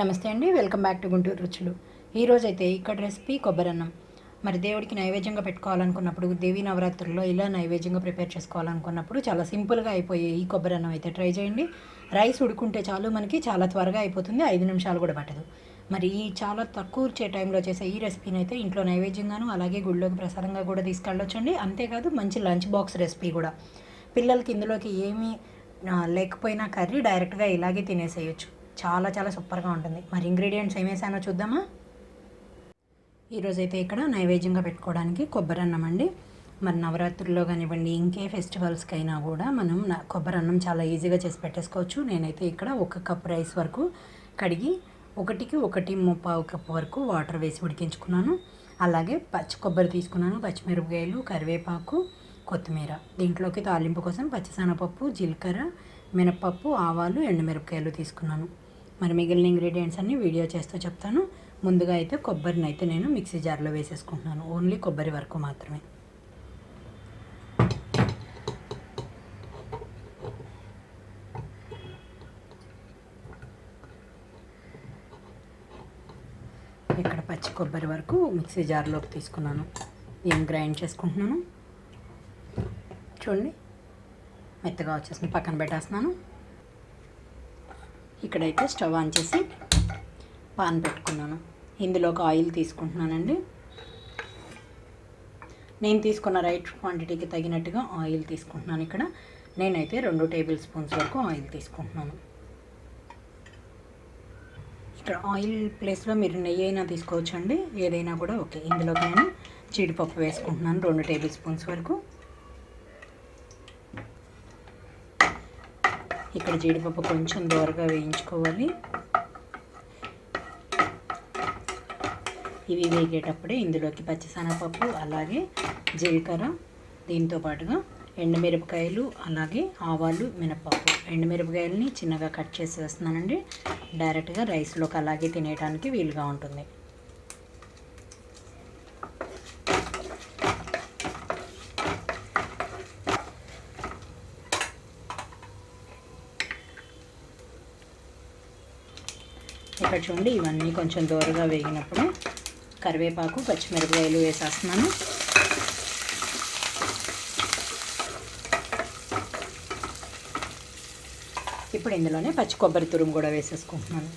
నమస్తే అండి welcome back to Guntur రుచులు. ఈరోజైతే ఇక్కడ రెసిపీ కొబ్బరన్నం. మరి దేవుడికి నైవేద్యంగా పెట్టుకోవాలనుకున్నప్పుడు దేవీ నవరాత్రుల్లో ఇలా నైవేద్యంగా ప్రిపేర్ చేసుకోవాలనుకున్నప్పుడు చాలా సింపుల్గా అయిపోయే ఈ కొబ్బరన్నం అయితే ట్రై చేయండి. రైస్ ఉడుకుంటే చాలు మనకి చాలా త్వరగా అయిపోతుంది ఐదు నిమిషాలు కూడా పట్టదు. మరి ఈ చాలా తక్కువ వచ్చే టైంలో చేసే ఈ రెసిపీని అయితే ఇంట్లో నైవేద్యంగాను అలాగే గుళ్ళోకి ప్రసాదంగా కూడా తీసుకెళ్ళొచ్చండి. అంతేకాదు మంచి లంచ్ బాక్స్ రెసిపీ కూడా. పిల్లలకి ఇందులోకి ఏమీ లేకపోయినా కర్రీ డైరెక్ట్గా ఇలాగే తినేసేయచ్చు. చాలా చాలా సూపర్గా ఉంటుంది. మరి ఇంగ్రీడియంట్స్ ఏమేసానో చూద్దామా? ఈరోజైతే ఇక్కడ నైవేద్యంగా పెట్టుకోవడానికి కొబ్బరి అన్నం అండి. మరి నవరాత్రుల్లో కానివ్వండి ఇంకే ఫెస్టివల్స్కి అయినా కూడా మనం కొబ్బరి అన్నం చాలా ఈజీగా చేసి పెట్టేసుకోవచ్చు. నేనైతే ఇక్కడ ఒక కప్ రైస్ వరకు కడిగి ఒకటికి ఒకటి ముప్పావు కప్ వరకు వాటర్ వేసి ఉడికించుకున్నాను. అలాగే పచ్చి కొబ్బరి తీసుకున్నాను. పచ్చిమిరపకాయలు కరివేపాకు కొత్తిమీర. దీంట్లోకి తాలింపు కోసం పచ్చిశనగపప్పు జీలకర్ర మినపప్పు ఆవాలు ఎండుమిరపకాయలు తీసుకున్నాను. మరి మిగిలిన ఇంగ్రీడియంట్స్ అన్ని వీడియో చేస్తూ చెప్తాను. ముందుగా అయితే కొబ్బరిని అయితే నేను మిక్సీ జార్లో వేసేసుకుంటున్నాను. ఓన్లీ కొబ్బరి వరకు మాత్రమే. ఇక్కడ పచ్చి కొబ్బరి వరకు మిక్సీ జార్లోకి తీసుకున్నాను. ఏం గ్రైండ్ చేసుకుంటున్నాను? చూడండి. మెత్తగా వచ్చేసింది. పక్కన పెట్టేస్తున్నాను. ఇక్కడైతే స్టవ్ ఆన్ చేసి పాన్ పెట్టుకున్నాను. ఇందులో ఒక ఆయిల్ తీసుకుంటున్నానండి. నేను తీసుకున్న రైట్ క్వాంటిటీకి తగినట్టుగా ఆయిల్ తీసుకుంటున్నాను ఇక్కడ. నేనైతే రెండు టేబుల్ స్పూన్స్ వరకు ఆయిల్ తీసుకుంటున్నాను. ఇక్కడ ఆయిల్ ప్లేస్లో మీరు నెయ్యి అయినా తీసుకోవచ్చండి. ఏదైనా కూడా ఓకే. ఇందులోకి నేను జీడిపప్పు వేసుకుంటున్నాను రెండు టేబుల్ స్పూన్స్ వరకు. ఇక్కడ జీడిపప్పు కొంచెం దూరగా వేయించుకోవాలి. ఇవి వేగేటప్పుడే ఇందులోకి పచ్చిశనగపప్పు అలాగే జీలకర్ర దీంతో పాటుగా ఎండుమిరపకాయలు అలాగే ఆవాలు మినపప్పు. ఎండుమిరపకాయలని చిన్నగా కట్ చేసి వేస్తున్నానండి. డైరెక్ట్గా రైస్లోకి అలాగే తినేయడానికి వీలుగా ఉంటుంది. ఇక్కడ చూడండి ఇవన్నీ కొంచెం దూరగా వేగినప్పుడు కరివేపాకు పచ్చిమిరపకాయలు వేసేస్తున్నాను. ఇప్పుడు ఇందులోనే పచ్చి కొబ్బరి తురుము కూడా వేసేసుకుంటున్నాను.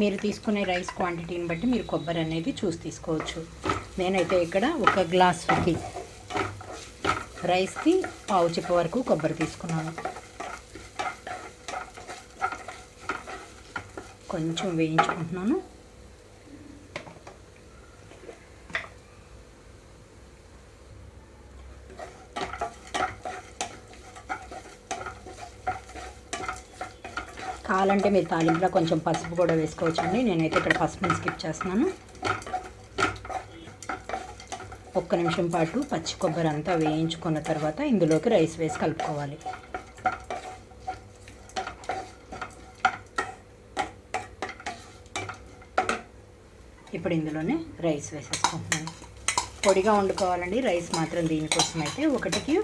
మీరు తీసుకునే రైస్ క్వాంటిటీని బట్టి మీరు కొబ్బరి అనేది చూసి తీసుకోవచ్చు. నేనైతే ఇక్కడ ఒక గ్లాసుకి రైస్కి పావు చిప్ప వరకు కొబ్బరి తీసుకున్నాను. కొంచెం వేయించుకుంటున్నాను. కావాలంటే మీరు తాలింపులో కొంచెం పసుపు కూడా వేసుకోవచ్చండి. నేనైతే ఇక్కడ పసుపుని స్కిప్ చేస్తున్నాను. ఒక్క నిమిషం పాటు పచ్చి కొబ్బరి అంతా వేయించుకున్న తర్వాత ఇందులోకి రైస్ వేసి కలుపుకోవాలి. ఇప్పుడు ఇందులోనే రైస్ వేసేసుకుంటున్నాను. పొడిగా వండుకోవాలండి. రైస్ మాత్రం దీనికోసం అయితే ఒకటికి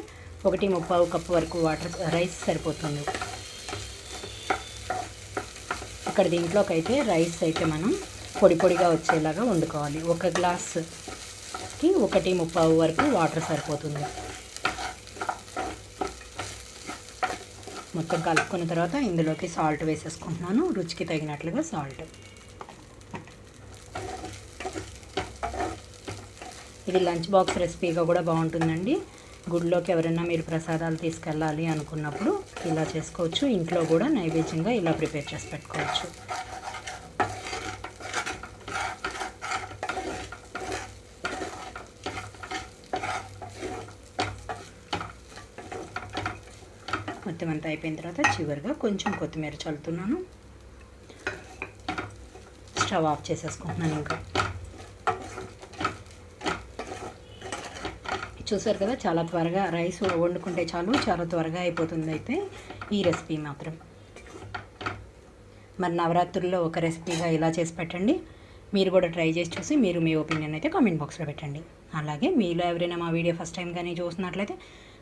ఒకటి ముప్పావు కప్పు వరకు వాటర్ రైస్ సరిపోతుంది. ఇక్కడ దీంట్లోకి అయితే రైస్ అయితే మనం పొడి పొడిగా వచ్చేలాగా వండుకోవాలి. ఒక గ్లాస్ గ్లాస్కి ఒకటి ముప్పావు వరకు వాటర్ సరిపోతుంది. మొత్తం కలుపుకున్న తర్వాత ఇందులోకి సాల్ట్ వేసేసుకుంటున్నాను. రుచికి తగినట్లుగా సాల్ట్ ఇది లంచ్ బాక్స్ రెసిపీగా కూడా బాగుంటుందండి. గుడిలోకి ఎవరైనా మీరు ప్రసాదాలు తీసుకెళ్ళాలి అనుకున్నప్పుడు ఇలా చేసుకోవచ్చు. ఇంట్లో కూడా నైవేద్యంగా ఇలా ప్రిపేర్ చేసి పెట్టుకోవచ్చు. మొత్తం అంతా అయిపోయిన తర్వాత చివరిగా కొంచెం కొత్తిమీర చల్లుతున్నాను. స్టవ్ ఆఫ్ చేసేసుకుంటున్నాను ఇంకా. చూసారు కదా చాలా త్వరగా రైస్ వండుకుంటే చాలు చాలా త్వరగా అయిపోతుంది అయితే ఈ రెసిపీ మాత్రం. మరి నవరాత్రుల్లో ఒక రెసిపీగా ఇలా చేసి పెట్టండి. మీరు కూడా ట్రై చేసి చూసి మీరు మీ ఒపీనియన్ అయితే కామెంట్ బాక్స్లో పెట్టండి. అలాగే మీలో ఎవరైనా మా వీడియో ఫస్ట్ టైం కానీ చూస్తున్నట్లయితే